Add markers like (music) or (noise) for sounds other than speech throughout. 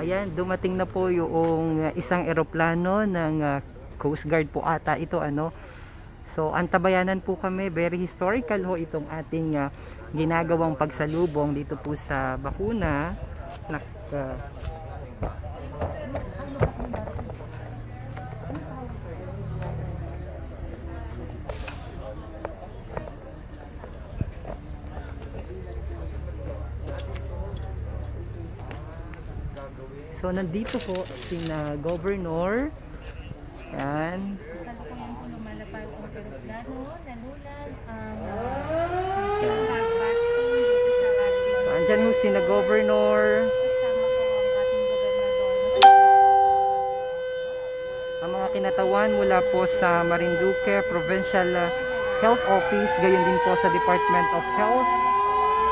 ayan, dumating na po yung uh, isang eroplano ng uh, Coast Guard po ata ito ano. So, antabayanan po kami, very historical ho itong ating uh, ginagawang pagsalubong dito po sa bakuna. Nak, uh, So nandito po sina governor. Yan. Kasalukuyan po lumalapag ang aeroplano, nalulag ang sa So, andyan ho governor. ang ating gobernador. Ang mga kinatawan mula po sa Marinduque Provincial uh, Health Office, gayon din po sa Department of Health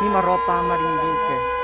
ni Maropa Marinduque.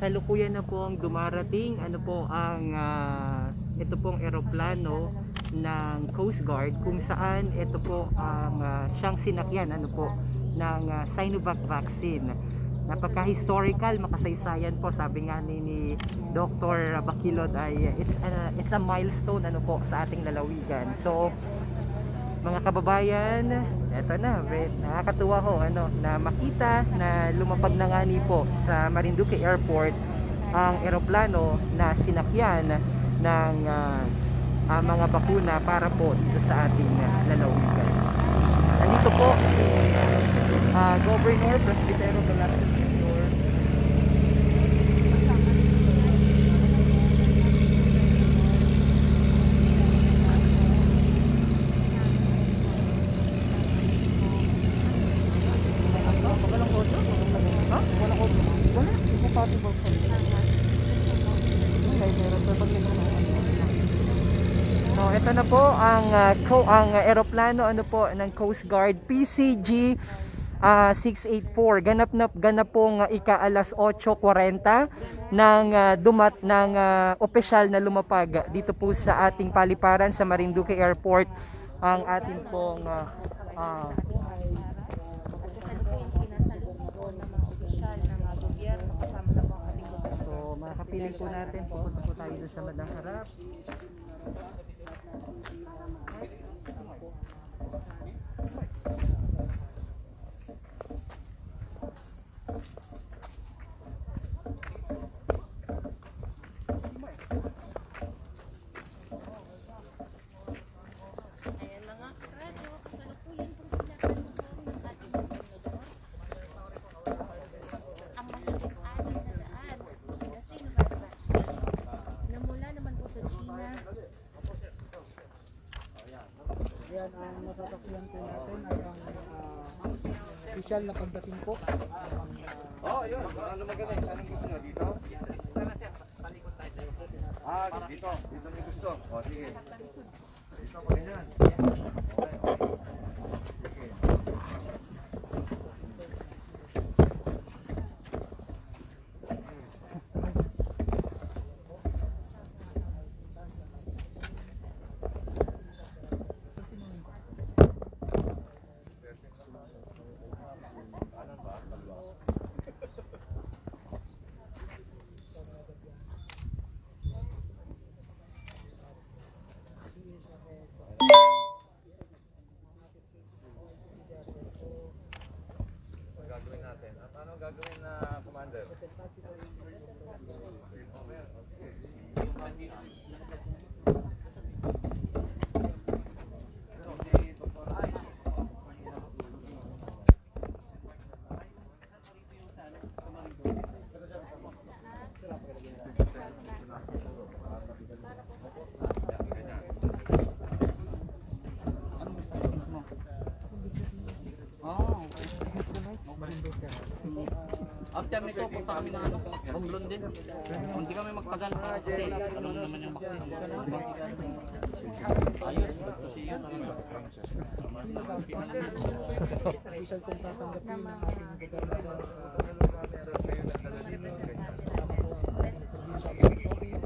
Kasalukuyan na po ang dumarating. Ano po ang ah, ito pong eroplano ng Coast Guard kung saan ito po ang ah, siyang sinakyan ano po ng ah, Sinovac vaccine. Napaka-historical, makasaysayan po sabi nga ni, ni Dr. Bakilod ay it's a, it's a milestone ano po sa ating lalawigan. So mga kababayan, eto na, nakakatuwa ho ano, na makita na lumapag na nga ni po sa Marinduque Airport ang eroplano na sinakyan ng ah, ah, mga bakuna para po sa ating ah, lalawigan. Nandito po ah, Governor Presbytero Velasquez Jr. Walang auto? Ha? Walang auto? Wala. Compatible pa rin. Okay, meron pa pag So, ito na po ang uh, co- ang uh, eroplano ano po ng Coast Guard PCG ah, 684. Ganap na ganap pong uh, ika alas 8:40 ng uh, dumat ng uh, opisyal na lumapag dito po sa ating paliparan sa Marinduque Airport ang ating pong uh, gobyerno. So, makapiling po natin. Pupunta po tayo sa bandang harap. Ayan mga radyo, kasalukuyan po sinasalubong ng ating gobernador. Ang mahigit anim na daan na Sinovac vaccine na mula naman po sa China Yan ang masasaksihan po natin ay ang uh, official na pagdating po. Oh, yun. Ano magaling? Saan ang gusto nyo? Dito? Ah, dito. Dito niyo gusto. O, sige. Dito pa ganyan. hace falta. Punta kami ng ano, Romblon din. Hindi kami magtagal kasi ano naman yung vaccine. Ayos, gusto siya yun. official kong tatanggapin ng ating gobernador sa provincial office.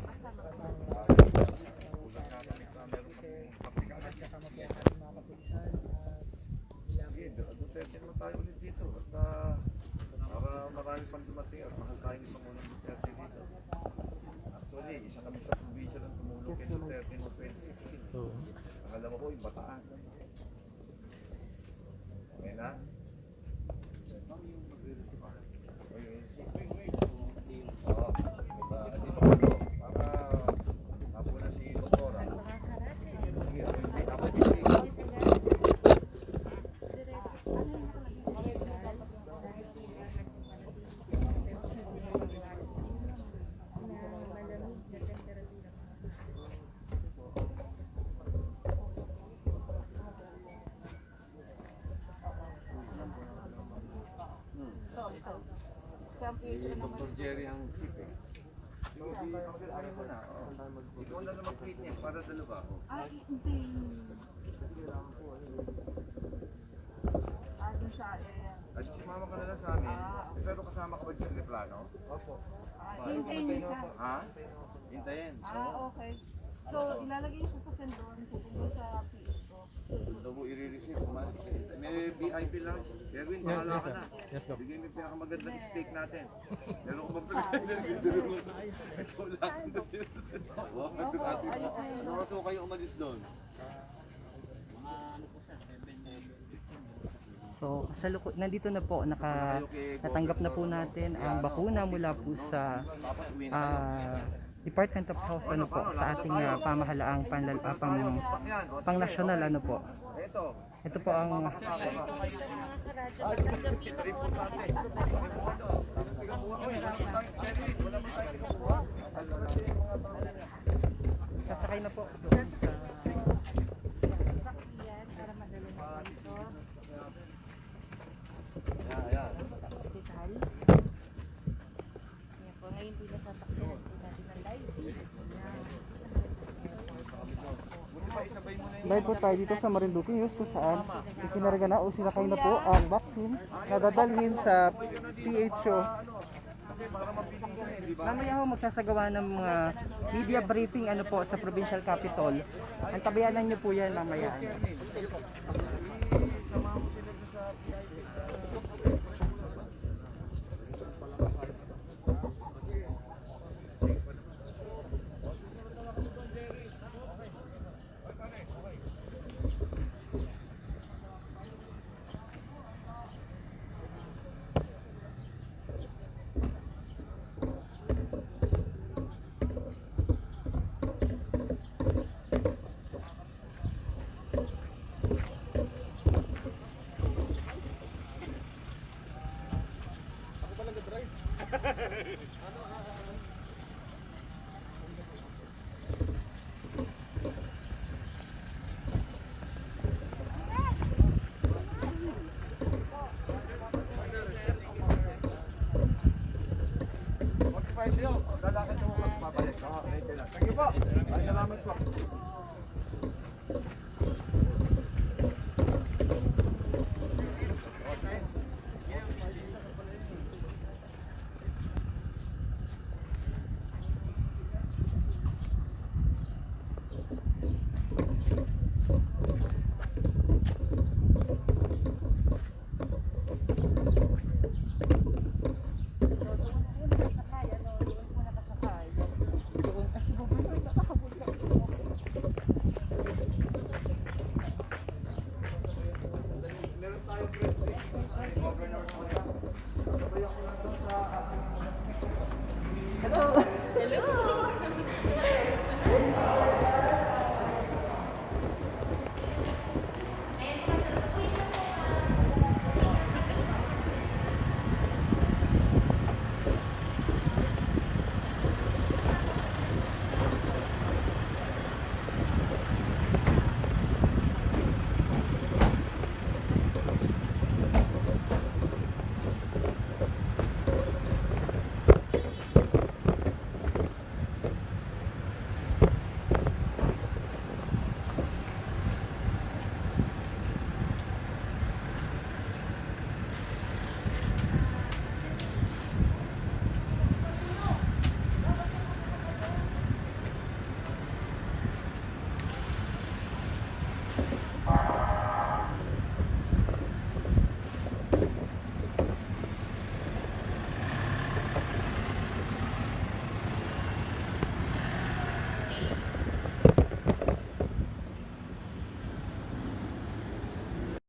Kasama po ang ating mga kapulisan. uh, Sige, Duterte naman tayo ulit dito. At ah, para marami pang dumating at mahal tayo ni Pangulong Duterte dito. Actually, isa kami sa probinsya ng tumulong kay Duterte noong 2016. Pangalawa ko, yung Bataan. Okay na? O, yung NC. Oo. Diba, dito ako. Para tapo na si Doktora. mga karate. Sige, may tapo si malamig na temperatura. Si Dr. Jerry ang chief eh. Pagkakain mo na. Ikaw na naman tweet niya para dalawa ako. Ay, hindi. Ano sa Ay, sumama ka na lang sa amin. Pero kasama ka ba sa plano? Opo. Hintayin niyo siya. Ha? Hintayin. Ah, okay. So, ilalagay siya sa sendon, pupunta sa PS ko. Gusto mo i-receive. May VIP lang. Erwin, bahala ka na. Yes, go. Bigyan mo yung pinakamagandang steak natin. Meron ko ba pinagdala? (laughs) Ikaw lang. Ano oras ko kayo umalis doon? So, sa nandito na po naka natanggap na po natin ang bakuna mula po sa Department of Health ano po sa ating ah, pamahalaang panlal, ah, pang, pang national ano po. Ito. Ito po ang sasakay na po. sasakyan para madali na po ito. Ayan, ayan. Hospital. Ayan po, ngayon natin ang live po tayo dito sa Marinduque News kung saan ikinarga na o sinakay na po ang vaccine na dadalhin sa PHO. Mamaya ho magsasagawa ng mga media briefing ano po sa provincial capital. Ang tabayanan niyo po yan mamaya. Forty-five yun. Lalakad mo mag babalik. Okay, Thank you po. Ay, salamat po.